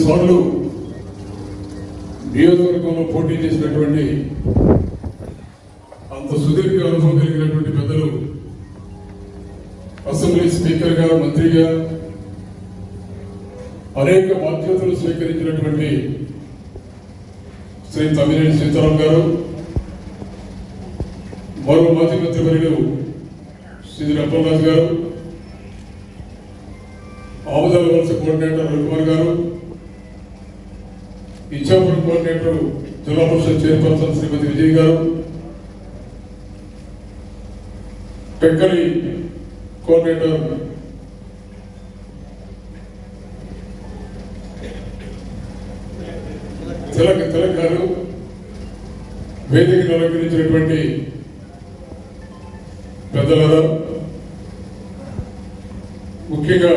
సార్లు నియోజకవర్గంలో పోటీ చేసినటువంటి అంత సుదీర్ఘ అనుభవం కలిగినటువంటి పెద్దలు అసెంబ్లీ స్పీకర్గా మంత్రిగా అనేక బాధ్యతలు స్వీకరించినటువంటి శ్రీ తమ్మినేని సీతారాం గారు మరో మాజీ మంత్రివర్యులు శ్రీ రప్పలరాజు గారు ఆముదాల వలస కోఆర్డినేటర్ రవికుమార్ గారు ఇచ్చాపురం కోఆర్డినేటర్ జిల్లా పరిషత్ చైర్పర్సన్ శ్రీమతి విజయ్ గారు టెక్కలి కోఆర్డినేటర్ తిలక్ తిలక్ గారు వేదికను అలంకరించినటువంటి పెద్దలారా ముఖ్యంగా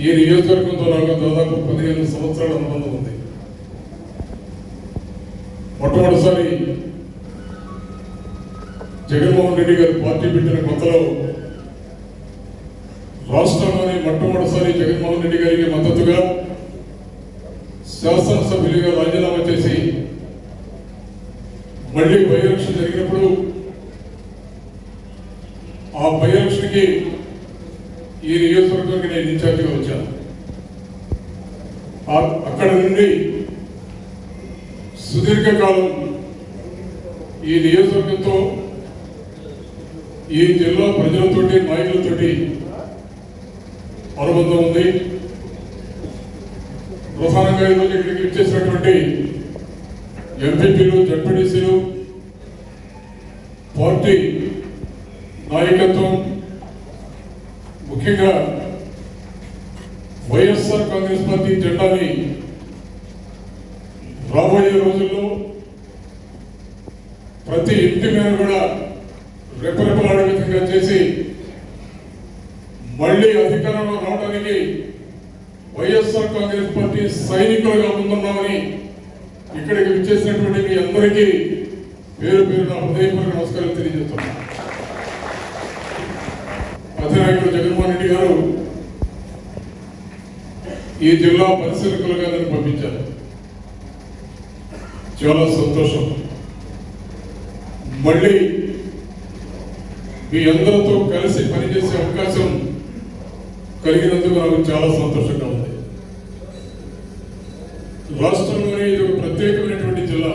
ఈ నియోజకవర్గంతో నాకు దాదాపు పదిహేను సంవత్సరాల అనుబంధం ఉంది. మొట్టమొదటిసారి జగన్మోహన్ రెడ్డి గారు పార్టీ పెట్టిన కొత్తలో రాష్ట్రంలోని మొట్టమొదటిసారి జగన్మోహన్ రెడ్డి గారికి మద్దతుగా శాసనసభ్యులుగా రాజీనామా చేసి మళ్ళీ బై ఎలక్షన్ జరిగినప్పుడు ఆ బై ఎలక్షన్కి ఈ నియోజకవర్గానికి నేను ఇన్ఛార్జిగా వచ్చాను. అక్కడ నుండి సుదీర్ఘకాలం ఈ నియోజకవర్గంతో ఈ జిల్లా ప్రజలతోటి నాయకులతోటి అనుబంధం ఉంది. ప్రధానంగా ఈరోజు ఇక్కడికి ఇచ్చేసినటువంటి ఎంపీపీలు జడ్పీటీసీలు పార్టీ నాయకత్వం ముఖ్యంగా వైఎస్ఆర్ కాంగ్రెస్ పార్టీ జెండాని రాబోయే రోజుల్లో ప్రతి ఇంటి మీద కూడా రెపరెపలాడే విధంగా చేసి మళ్ళీ అధికారంలో రావడానికి వైఎస్ఆర్ కాంగ్రెస్ పార్టీ సైనికులుగా ముందున్నామని ఇక్కడికి విచ్చేసినటువంటి మీ అందరికీ పేరు పేరు నా హృదయపూర్వక నమస్కారం తెలియజేస్తాను అధినాయకుడు జగన్మోహన్ రెడ్డి గారు ఈ జిల్లా పరిశీలకులుగా నన్ను పంపించారు. చాలా సంతోషం. మళ్ళీ మీ అందరితో కలిసి పనిచేసే అవకాశం కలిగినందుకు నాకు చాలా సంతోషంగా ఉంది. రాష్ట్రంలోనే ఇది ఒక ప్రత్యేకమైనటువంటి జిల్లా.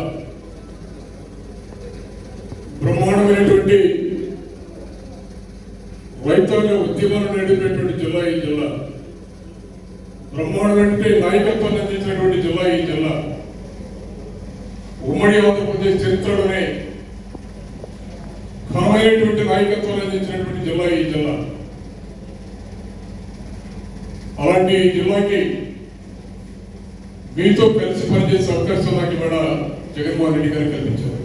బ్రహ్మాండమైనటువంటి రైతాంగ ఉద్యమాలు నడిపినటువంటి జిల్లా ఈ జిల్లా. బ్రహ్మాండమైనటువంటి నాయకత్వాన్ని అందించినటువంటి జిల్లా ఈ జిల్లా. ఉమ్మడి ఆంధ్రప్రదేశ్ చరిత్రలోనే ఘనమైనటువంటి నాయకత్వాన్ని అందించినటువంటి జిల్లా ఈ జిల్లా. అలాంటి ఈ జిల్లాకి మీతో కలిసి పనిచేసే అవకాశం నాకు ఇవాళ జగన్మోహన్ రెడ్డి గారు కల్పించారు.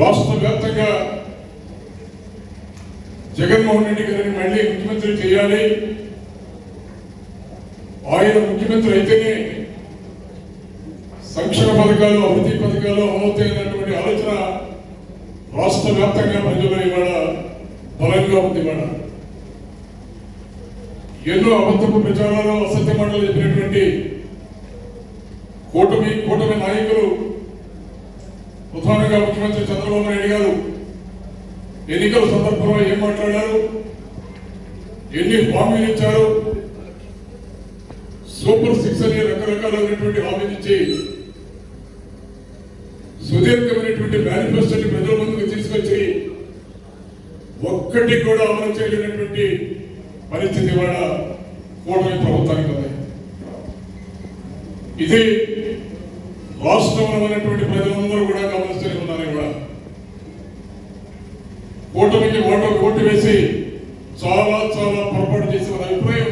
రాష్ట్ర వ్యాప్తంగా జగన్మోహన్ రెడ్డి గారిని మళ్ళీ ముఖ్యమంత్రి చేయాలి. ఆయన ముఖ్యమంత్రి అయితేనే సంక్షేమ పథకాలు అభివృద్ధి పథకాలు అమలవుతాయన్నటువంటి ఆలోచన రాష్ట్ర వ్యాప్తంగా ప్రజల్లో ఇవాళ బలంగా ఉంది ఇవాళ. ఎన్నో అబద్ధపు ప్రచారాలు అసత్య మాటలు చెప్పినటువంటి కూటమి కూటమి నాయకులు ప్రధానంగా ముఖ్యమంత్రి చంద్రబాబు నాయుడు గారు ఎన్నికల సందర్భంలో ఏం మాట్లాడారు? ఎన్ని హామీలు ఇచ్చారు? సూపర్ సిక్స్ అనే రకరకాలైనటువంటి హామీలు ఇచ్చి సుదీర్ఘమైనటువంటి మేనిఫెస్టోని ప్రజల ముందుకు తీసుకొచ్చి ఒక్కటి కూడా అమలు చేయలేనటువంటి పరిస్థితి ఇవాళ కూటమి ప్రభుత్వానికి ఉంది. ఇది రాష్ట్రంలో ఉన్నటువంటి ప్రజలందరూ కూడా గమనిస్తూనే కూటమికి ఓటు ఓటు వేసి చాలా చాలా పొరపాటు చేసిన అభిప్రాయం.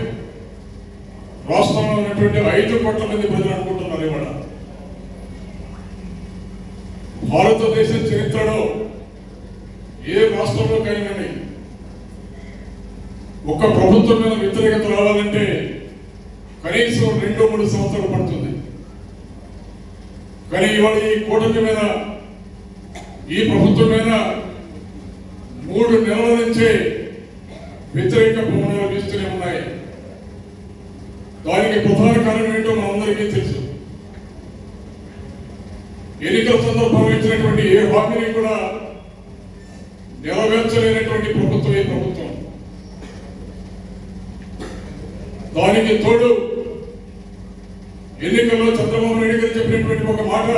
రాష్ట్రంలో ఉన్నటువంటి ఐదు కోట్ల మంది ప్రజలు అనుకుంటున్నారు ఇవాళ. భారతదేశ చరిత్రలో ఏ రాష్ట్రంలో కానివ్వండి ఒక ప్రభుత్వం మీద వ్యతిరేకత రావాలంటే కనీసం రెండు మూడు సంవత్సరాలు పడుతుంది. కానీ ఇవాళ ఈ కూటమి మీద ఈ ప్రభుత్వం మీద మూడు నెలల నుంచే వ్యతిరేక భవనాలు వీస్తూనే ఉన్నాయి. దానికి ప్రధాన కారణం ఏంటో మనందరికీ తెలుసు. ఎన్నికల సందర్భంగా ఇచ్చినటువంటి ఏ హామీని కూడా నెరవేర్చలేనటువంటి ప్రభుత్వం ఈ ప్రభుత్వం. దానికి తోడు ఎన్నికల్లో చంద్రబాబు నాయుడు గారు చెప్పినటువంటి ఒక మాట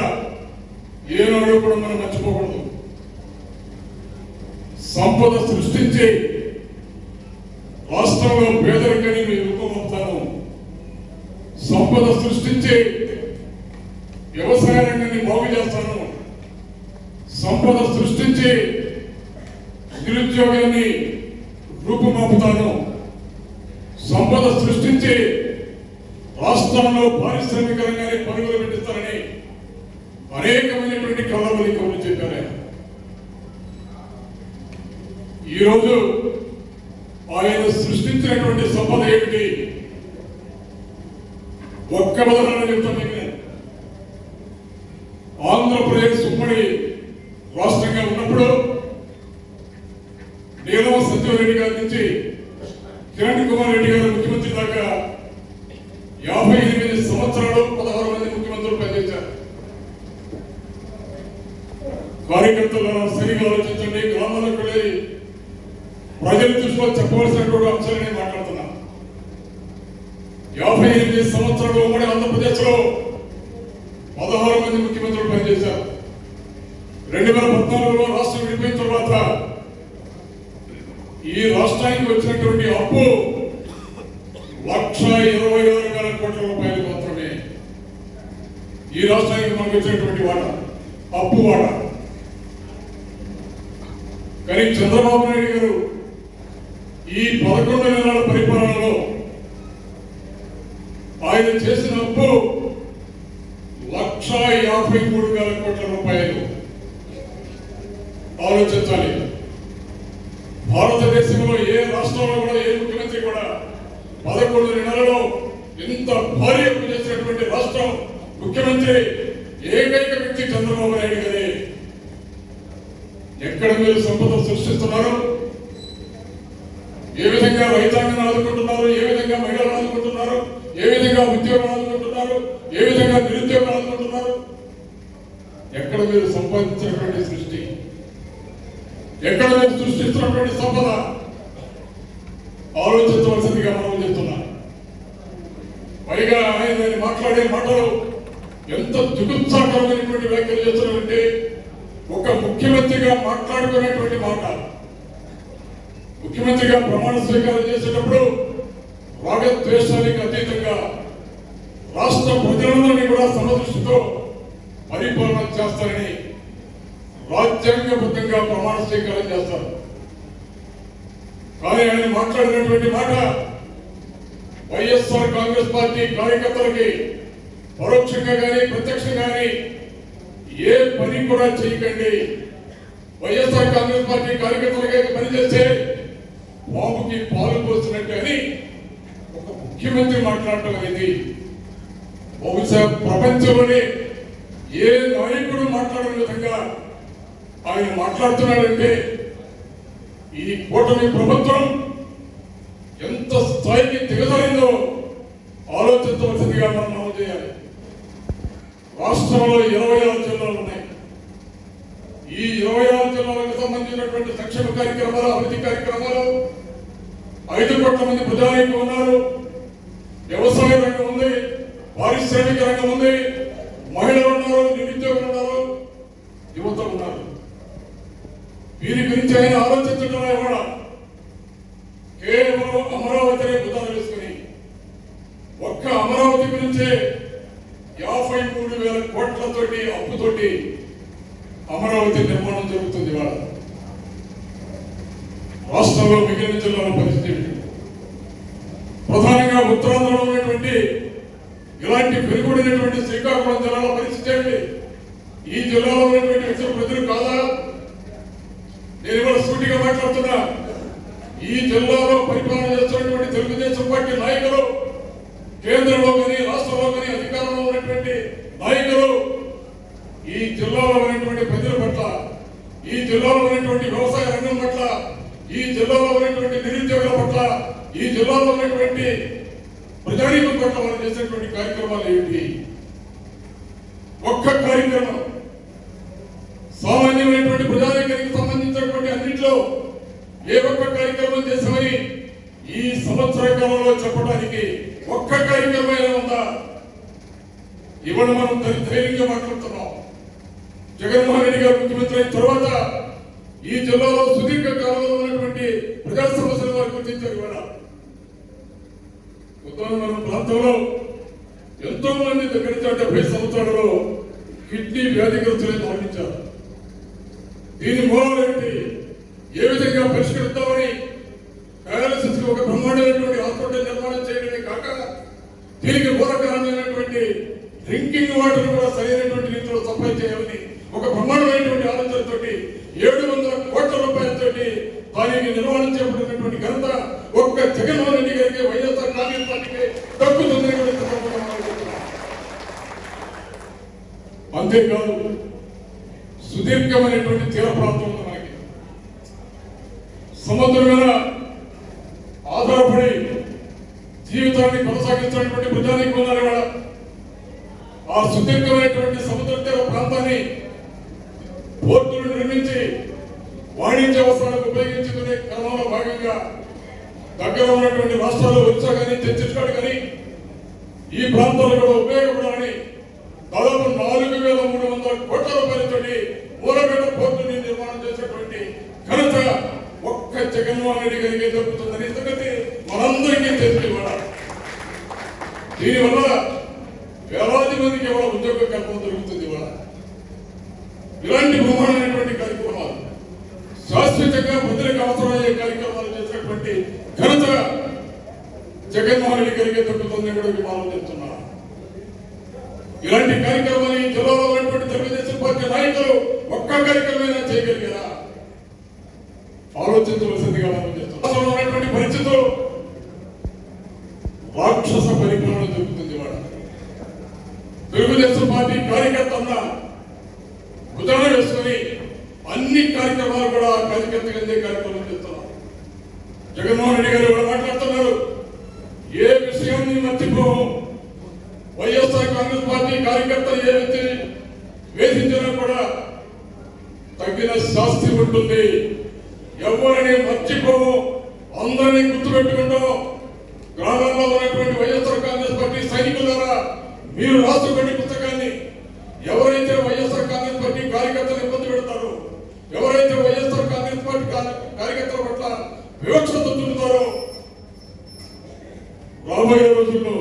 ఏనాడు కూడా మనం మర్చిపోకూడదు. సంపద సృష్టించి రాష్ట్రంలో పేదరికని మీరు రూపమవుతాను సంపద సృష్టించి వ్యవసాయ రంగాన్ని బాగు చేస్తాను. సంపద సృష్టించి నిరుద్యోగాన్ని రూపుమాపుతాను సంపద సృష్టించి రాష్ట్రంలో పారిశ్రామిక రంగాన్ని పరుగులు పెట్టిస్తారని అనేకమైనటువంటి కళబలి కవులు చెప్పారు ఆయన. ఈరోజు ఆయన సృష్టించినటువంటి సంపద ఏమిటి? ఒక్క బదనాన్ని చెప్తాను ఆంధ్రప్రదేశ్ ఉమ్మడి రాష్ట్రంగా ఉన్నప్పుడు నీలవ సత్యవరెడ్డి గారి నుంచి కిరణ్ కుమార్ రెడ్డి గారు ముఖ్యమంత్రి దాకా యాభై ఎనిమిది సంవత్సరాలు పదహారు మంది ముఖ్యమంత్రులు పనిచేశారు కార్యకర్తలు సరిగా ఆలోచించండి గ్రామాలకు వెళ్ళి ప్రజల దృష్టిలో చెప్పవలసినటువంటి అంశాలు నేను మాట్లాడుతున్నా యాభై ఎనిమిది సంవత్సరాలు ఉమ్మడి ఆంధ్రప్రదేశ్లో పదహారు మంది ముఖ్యమంత్రులు పనిచేశారు. రెండు వేల పద్నాలుగులో రాష్ట్రం విడిపోయిన తర్వాత ఈ రాష్ట్రానికి వచ్చినటువంటి అప్పు లక్ష ఇరవై ఆరు వేల కోట్ల రూపాయలు మాత్రమే. ఈ రాష్ట్రానికి మనకు వచ్చినటువంటి వాట అప్పు వాట. కానీ చంద్రబాబు నాయుడు గారు ఈ పదకొండు నెలల పరిపాలనలో ఆయన చేసిన అప్పు లక్ష యాభై మూడు వేల కోట్ల రూపాయలు ఆలోచించాలి. భారతదేశంలో ఏ రాష్ట్రంలో కూడా ఏ ముఖ్యమంత్రి కూడా పదకొండు నెలలలో ఇంత భారీ అప్పు చేసినటువంటి రాష్ట్రం ముఖ్యమంత్రి ఏకైక వ్యక్తి చంద్రబాబు నాయుడు గారి. ఎక్కడ మీరు సంపద సృష్టిస్తున్నారు ఏ విధంగా రైతాంగం ఆదుకుంటున్నారు ఏ విధంగా మహిళలు ఆదుకుంటున్నారు ఏ విధంగా ఉద్యోగం ఆదుకుంటున్నారు ఏ విధంగా నిరుద్యోగం ఆదుకుంటున్నారు ఎక్కడ మీరు సంపాదించినటువంటి సృష్టి? ఎక్కడ మీరు సృష్టిస్తున్నటువంటి సంపద? ఆలోచించవలసిందిగా మనం చెప్తున్నా. పైగా ఆయన ఆయన మాట్లాడే మాటలు ఎంత దుగుత్సాకరమైనటువంటి వ్యాఖ్యలు చేస్తున్నారంటే ఒక ముఖ్యమంత్రిగా మాట్లాడుకునేటువంటి మాట. ముఖ్యమంత్రిగా ప్రమాణ స్వీకారం చేసేటప్పుడు రాగద్వేషానికి అతీతంగా రాష్ట్ర ప్రజలందరినీ కూడా సమదృష్టితో పరిపాలన చేస్తారని రాజ్యాంగబద్ధంగా ప్రమాణ స్వీకారం చేస్తారు. కానీ ఆయన మాట్లాడినటువంటి మాట వైఎస్ఆర్ కాంగ్రెస్ పార్టీ కార్యకర్తలకి పరోక్షంగా కానీ ప్రత్యక్షంగా కానీ ఏ పని కూడా చేయకండి. వైఎస్ఆర్ కాంగ్రెస్ పార్టీ కార్యకర్తలకే పనిచేస్తే బాబుకి పాలు పోస్తున్నట్టు అని ఒక ముఖ్యమంత్రి మాట్లాడటం అనేది బహుశా ప్రపంచంలోనే ఏ నాయకుడు మాట్లాడే విధంగా ఆయన మాట్లాడుతున్నాడంటే ఈ కూటమి ప్రభుత్వం ఎంత స్థాయికి దిగజారిందో ఆలోచించవలసిందిగా మనం నమోదు చేయాలి. రాష్ట్రంలో ఇరవై ఆరు జిల్లాలు ఉన్నాయి. ఈ ఇరవై ఆరు జిల్లాలకు సంబంధించినటువంటి సంక్షేమ కార్యక్రమాలు అభివృద్ధి కార్యక్రమాలు ఐదు కోట్ల మంది ప్రజానీకులు ఉన్నారు. వ్యవసాయ రంగం ఉంది పారిశ్రామిక రంగం ఉంది మహిళలు ఉన్నారు నిరుద్యోగులు ఉన్నారు యువత ఉన్నారు. వీరి గురించి ఆయన ఆలోచించడమే కూడా కేవలం అమరావతిని బుధాలు వేసుకుని ఒక్క అమరావతి గురించే యాభై మూడు వేల కోట్లతోటి అప్పుతోటి అమరావతి నిర్మాణం జరుగుతుంది వాళ్ళ రాష్ట్రంలో మిగిలిన జిల్లాల పరిస్థితి ప్రధానంగా ఉత్తరాంధ్రలో ఉన్నటువంటి ఇలాంటి పెరుగుబడినటువంటి శ్రీకాకుళం జిల్లాల పరిస్థితి ఏమిటి? ఈ జిల్లాలో ఉన్నటువంటి వ్యక్తులు ప్రజలు కాదా? నేను కూడా సూటిగా మాట్లాడుతున్నా. ఈ జిల్లాలో పరిపాలన చేస్తున్నటువంటి తెలుగుదేశం పార్టీ నాయకులు కేంద్రంలో కానీ రాష్ట్రంలో కానీ అధికారంలో ఉన్నటువంటి నాయకులు ఈ జిల్లాలో ఉన్నటువంటి ప్రజల పట్ల ఈ జిల్లాలో ఉన్నటువంటి వ్యవసాయ రంగం పట్ల ఈ జిల్లాలో ఉన్నటువంటి నిరుద్యోగుల పట్ల ఈ జిల్లాలో ఉన్నటువంటి ప్రజానీకం పట్ల వారు చేసినటువంటి కార్యక్రమాలు ఏమిటి? ఒక్క కార్యక్రమం సామాన్యమైనటువంటి ఇంట్లో ఏ ఒక్క కార్యక్రమం చేశామని ఈ సంవత్సర కాలంలో చెప్పడానికి ఒక్క కార్యక్రమం ఉందా? ఇవాళ మనం ధైర్యంగా మాట్లాడుతున్నాం. జగన్మోహన్ రెడ్డి గారు ముఖ్యమంత్రి అయిన తర్వాత ఈ జిల్లాలో సుదీర్ఘ కాలంలో ఉన్నటువంటి ప్రజా సమస్యల వారు గుర్తించారు ఇవాళ. ఉత్తరాంధ్ర ప్రాంతంలో ఎంతో మంది దగ్గర నుంచి డెబ్బై సంవత్సరాలలో కిడ్నీ వ్యాధిగ్రస్తులే మరణించారు దీని మూలంగా ఏంటి ఏ విధంగా పరిష్కరిద్దామని డయాలసిస్కి ఒక బ్రహ్మాండమైనటువంటి హాస్పిటల్ నిర్మాణం చేయడమే కాక దీనికి మూల డ్రింకింగ్ వాటర్ కూడా సరైనటువంటి రీతిలో సప్లై చేయాలని ఒక బ్రహ్మాండమైనటువంటి ఆలోచనతో ఏడు వందల కోట్ల రూపాయలతోటి దానికి నిర్మాణం చేపట్టినటువంటి ఘనత ఒక్క జగన్మోహన్ రెడ్డి గారికి వైఎస్ఆర్ కాంగ్రెస్ పార్టీకి దక్కుతుందని కూడా అంతేకాదు సుదీర్ఘమైనటువంటి తీర ప్రాంతం ఉంది మనకి సముద్రం మీద ఆధారపడి జీవితాన్ని కొనసాగించినటువంటి ప్రజానికి ఉన్నారు ఇవాళ ఆ సుదీర్ఘమైనటువంటి సముద్ర తీర ప్రాంతాన్ని పోర్టులు నిర్మించి వాణిజ్య అవసరాలకు ఉపయోగించుకునే క్రమంలో భాగంగా దగ్గర ఉన్నటువంటి రాష్ట్రాలు వచ్చా కానీ ఛత్తీస్గఢ్ కానీ ఈ ప్రాంతాలు కూడా ఉపయోగపడాలని దాదాపు నాలుగు వేల మూడు వందల కోట్ల రూపాయలతోటి మూలపేట పోర్టుని నిర్మాణం చేసినటువంటి ఘనత ఒక్క జగన్మోహన్ రెడ్డి గారికి దొరుకుతుందని సంగతి మనందరికీ తెలిసి ఇవ్వడం దీనివల్ల మందికి ఇవాళ ఉద్యోగ కల్పన జరుగుతుంది ఇవాళ ఇలాంటి బహుమానమైనటువంటి కార్యక్రమాలు శాశ్వతంగా ప్రజలకు అవసరమయ్యే కార్యక్రమాలు చేసినటువంటి ఘనత జగన్మోహన్ రెడ్డి గారికి దొరుకుతుందని కూడా విమానం చేస్తున్నారు ఇలాంటి కార్యక్రమాలు ఈ జిల్లాలో ఉన్నటువంటి తెలుగుదేశం పార్టీ నాయకులు ఒక్క కార్యక్రమమైనా చేయగలిగారు ఆలోచించవలసిందిగా మనం చేస్తున్నాం రాష్ట్రంలో ఉన్నటువంటి పరిస్థితులు రాక్షస పరిపాలన జరుగుతుంది ఇవాళ తెలుగుదేశం పార్టీ కార్యకర్తన్న భుజాన వేసుకొని అన్ని కార్యక్రమాలు కూడా ఆ కార్యకర్త కిందే కార్యక్రమం చేస్తున్నాం జగన్మోహన్ రెడ్డి గారు కూడా మాట్లాడుతున్నారు ఏ విషయాన్ని మర్చిపోము వైఎస్ఆర్ కాంగ్రెస్ పార్టీ కార్యకర్తలు ఏ వ్యక్తి వేధించినా కూడా తగిన శాస్తి ఉంటుంది. ఎవరిని మర్చిపోము. అందరినీ గుర్తుపెట్టుకుంటాం గ్రామాల్లో ఉన్నటువంటి వైఎస్ఆర్ కాంగ్రెస్ పార్టీ ద్వారా మీరు రాసుకునే పుస్తకాన్ని ఎవరైతే వైఎస్ఆర్ కాంగ్రెస్ పార్టీ కార్యకర్తలు ఇబ్బంది పెడతారో ఎవరైతే వైఎస్ఆర్ కాంగ్రెస్ పార్టీ కార్య- కార్యకర్తల పట్ల వివక్షత చూపుతారో రాబోయే రోజుల్లో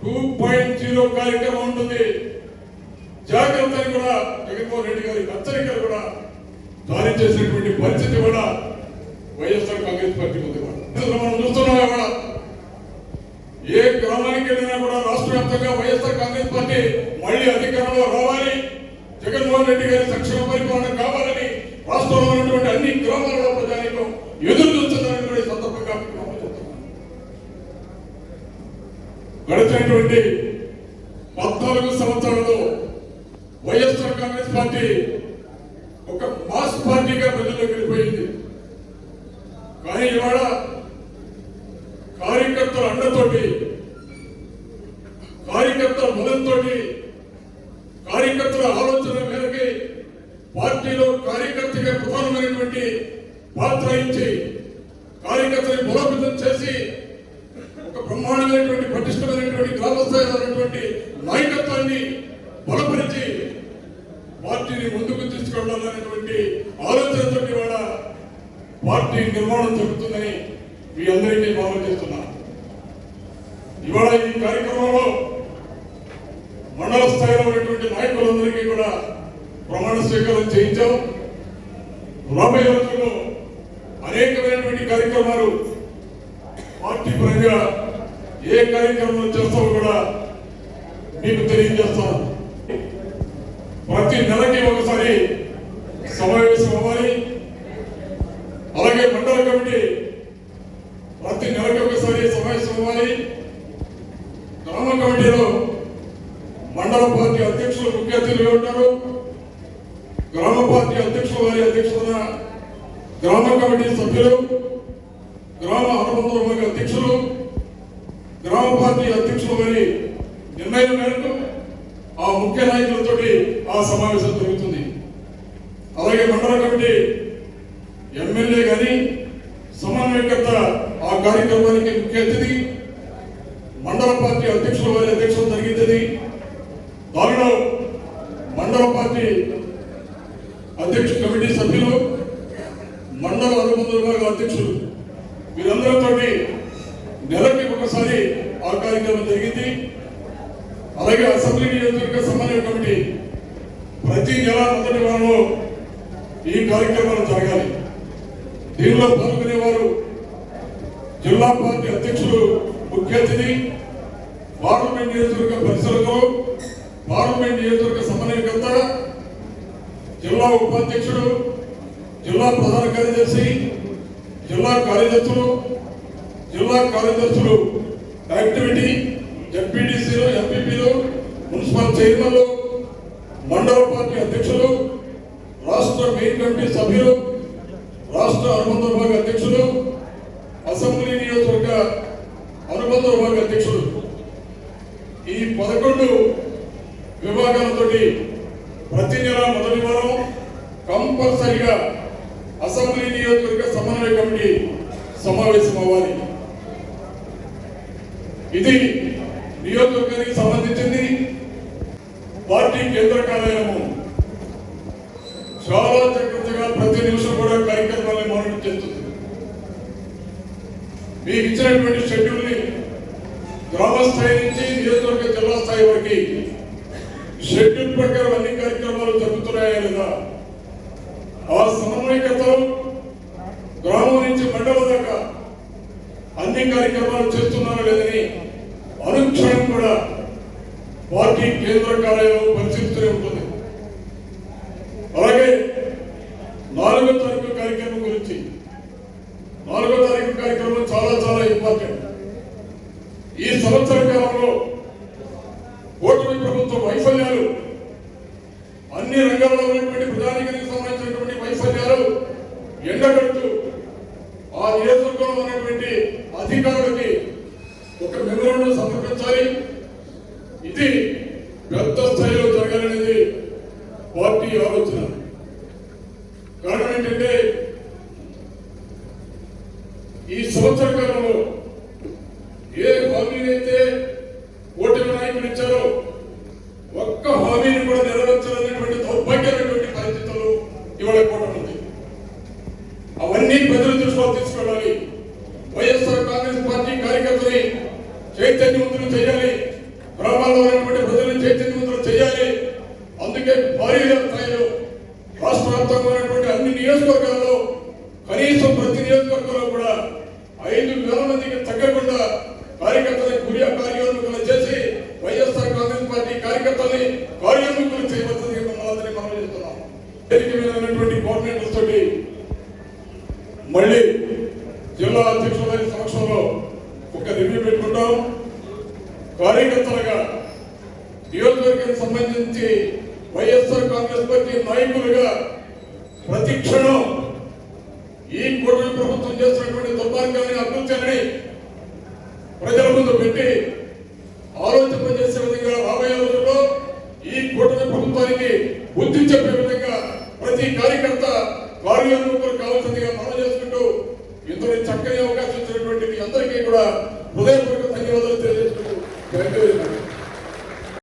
టూ పాయింట్ జీరో కార్యక్రమం ఉంటుంది. జాగ్రత్త అని కూడా జగన్మోహన్ రెడ్డి గారి హెచ్చరికలు కూడా జారీ చేసినటువంటి పరిస్థితి కూడా వైఎస్ఆర్ కాంగ్రెస్ పార్టీ ఉంది మనం చూస్తున్నాం ఇవాళ ఏ గ్రామానికి వెళ్ళినా కూడా రాష్ట్ర వ్యాప్తంగా వైఎస్ఆర్ కాంగ్రెస్ పార్టీ మళ్ళీ అధికారంలో రావాలి. జగన్మోహన్ రెడ్డి గారి సంక్షేమ పరిపాలన కావాలని రాష్ట్రంలో ఉన్నటువంటి అన్ని గ్రామాలలో ప్రజానికం ఎదురు గడిచినటువంటి పద్నాలుగు సంవత్సరాలలో వైఎస్ఆర్ కాంగ్రెస్ పార్టీ ఒక మాస్ పార్టీగా ప్రజల్లోకి వెళ్ళిపోయింది. కానీ ఇవాళ కార్యకర్తల అండతోటి కార్యకర్తల బలంతో కార్యకర్తల ఆలోచన మేరకి పార్టీలో కార్యకర్తగా ప్రధానమైనటువంటి పాత్ర ఇచ్చి కార్యకర్తని బలోపేతం చేసి ఒక బ్రహ్మాండమైనటువంటి పటిష్టమైనటువంటి గ్రామస్థాయిలో ఉన్నటువంటి నాయకత్వాన్ని బలపరిచి పార్టీని ముందుకు తీసుకెళ్ళాలనేటువంటి ఆలోచనతో ఇవాళ పార్టీ నిర్మాణం జరుగుతుందని మీ అందరికీ మనం చేస్తున్నా ఇవాళ ఈ కార్యక్రమంలో మండల స్థాయిలో ఉన్నటువంటి నాయకులందరికీ కూడా ప్రమాణ స్వీకారం చేయించాం. రాబోయే రోజుల్లో అనేకమైనటువంటి కార్యక్రమాలు పార్టీ పరంగా ఏ కార్యక్రమం చేస్తామో కూడా మీకు తెలియజేస్తాను. ప్రతి నెలకి ఒకసారి సమయం అవ్వాలి అలాగే మండల కమిటీ ప్రతి నెలకి ఒకసారి సమావేశం అవ్వాలి గ్రామ కమిటీలో మండల పార్టీ అధ్యక్షులు ఉంటారు? గ్రామ పార్టీ అధ్యక్షుల వారి అధ్యక్షతన గ్రామ కమిటీ సభ్యులు గ్రామ అనుబంధ వారి అధ్యక్షులు పార్టీ అధ్యక్షుల వారి నిర్ణయం మేరకు ఆ ముఖ్య నాయకులతోటి ఆ సమావేశం జరుగుతుంది. అలాగే మండల కమిటీ ఎమ్మెల్యే గాని సమన్వయకర్త ఆ కార్యక్రమానికి ముఖ్య అతిథి మండల పార్టీ అధ్యక్షుల వారి అధ్యక్షత జరిగింది దానిలో మండల పార్టీ అధ్యక్ష కమిటీ సభ్యులు మండల అనుబంధ విభాగం అధ్యక్షులు వీరందరితోటి నెలకి ఒకసారి కార్యక్రమం జరిగింది. అలాగే అసెంబ్లీ నియోజకవర్గ సమన్వయ కమిటీ ప్రతి నెల మొదటి వారంలో ఈ కార్యక్రమాలు జరగాలి. దీనిలో పాల్గొనేవారు జిల్లా పార్టీ అధ్యక్షులు ముఖ్య అతిథి పార్లమెంట్ నియోజకవర్గ పరిశీలకులు పార్లమెంట్ నియోజకవర్గ సమన్వయకర్త జిల్లా ఉపాధ్యక్షుడు జిల్లా ప్రధాన కార్యదర్శి జిల్లా కార్యదర్శులు జిల్లా కార్యదర్శులు యాక్టివిటీ ఎంపీటీసీలు ఎంపీపీలు మున్సిపల్ చైర్మన్లు మండల పార్టీ అధ్యక్షులు రాష్ట్ర మెయిన్ కమిటీ సభ్యులు రాష్ట్ర అనుబంధ విభాగ అధ్యక్షులు అసెంబ్లీ నియోజకవర్గ అనుబంధ విభాగ అధ్యక్షులు ఈ పదకొండు విభాగాలతోటి ప్రతి నెల మొదటి వారం కంపల్సరిగా అసెంబ్లీ నియోజకవర్గ సమన్వయ కమిటీ సమావేశం అవ్వాలి ఇది నియోజకవర్గానికి సంబంధించింది పార్టీ కేంద్ర కార్యాలయము చాలా జాగ్రత్తగా ప్రతి నిమిషం కూడా కార్యక్రమాన్ని మీకు ఇచ్చినటువంటి షెడ్యూల్ని గ్రామ స్థాయి నుంచి నియోజకవర్గ జిల్లా స్థాయి వరకు షెడ్యూల్ ప్రకారం అన్ని కార్యక్రమాలు జరుగుతున్నాయా లేదా? ఆ సమన్వయకతో గ్రామం నుంచి మండలం దాకా అన్ని కార్యక్రమాలు చేస్తున్నారా లేదని అనుక్షణం కూడా పార్టీ కేంద్ర కార్యాలయం పరిశీలిస్తూనే ఉంటుంది అలాగే నాలుగో తారీఖు కార్యక్రమం గురించి నాలుగో తారీఖు కార్యక్రమం చాలా చాలా ఇంపార్టెంట్ ఈ ప్రభుత్వంలో ఓటమి కూటమి ప్రభుత్వ వైఫల్యాలు అన్ని రంగాల్లో ఉన్నటువంటి ప్రధానికి సంబంధించినటువంటి వైఫల్యాలు ఎండగడుతూ ఆ నియోజకవర్గంలో ఉన్నటువంటి అధికారులకి ఒక మెమోరండం సమర్పించాలి ఇది పెద్ద స్థాయిలో జరగాలనేది పార్టీ ఆలోచన కారణం ఏంటంటే ఈ సంవత్సర కాలంలో ఏ హామీనైతే ఓటమి నాయకులు ఇచ్చారో ఒక్క హామీని కూడా నెరవేర్చాలనేటువంటి దౌర్భాగ్యమైనటువంటి పరిస్థితులు ఇవాళ కూడా ఉంది అవన్నీ ప్రజల దృష్టిలో తీసుకెళ్ళాలి వైఎస్ఆర్ కాంగ్రెస్ పార్టీ కార్యకర్తని చైతన్యవంతులు చేయాలి గ్రామాల్లో ఉన్నటువంటి ప్రజలను చైతన్యవంతులు చేయాలి అందుకే భారీ స్థాయిలో రాష్ట్ర వ్యాప్తంగా ఉన్నటువంటి అన్ని నియోజకవర్గాల్లో కనీసం ప్రతి నియోజకవర్గంలో కూడా ఐదు వేల మందికి తగ్గకుండా కార్యకర్తలని గురియా కార్యోన్ముఖులు చేసి వైఎస్ఆర్ కాంగ్రెస్ పార్టీ కార్యకర్తల్ని కార్యోన్ముఖులు చేయవలసింది మమ్మల్ని మనం చేస్తున్నాం వేదిక మీద ఉన్నటువంటి కోఆర్డినేటర్స్ తోటి మళ్ళీ జిల్లా అధ్యక్షుల వారి సమక్షంలో ఒక రివ్యూ పెట్టుకుంటాం. కార్యకర్తలుగా నియోజకవర్గానికి సంబంధించి వైఎస్ఆర్ కాంగ్రెస్ పార్టీ నాయకులుగా ప్రతి క్షణం ఈ కూటమి ప్రభుత్వం చేస్తున్నటువంటి దుర్మార్గాన్ని అభివృద్ధి ప్రజల ముందు పెట్టి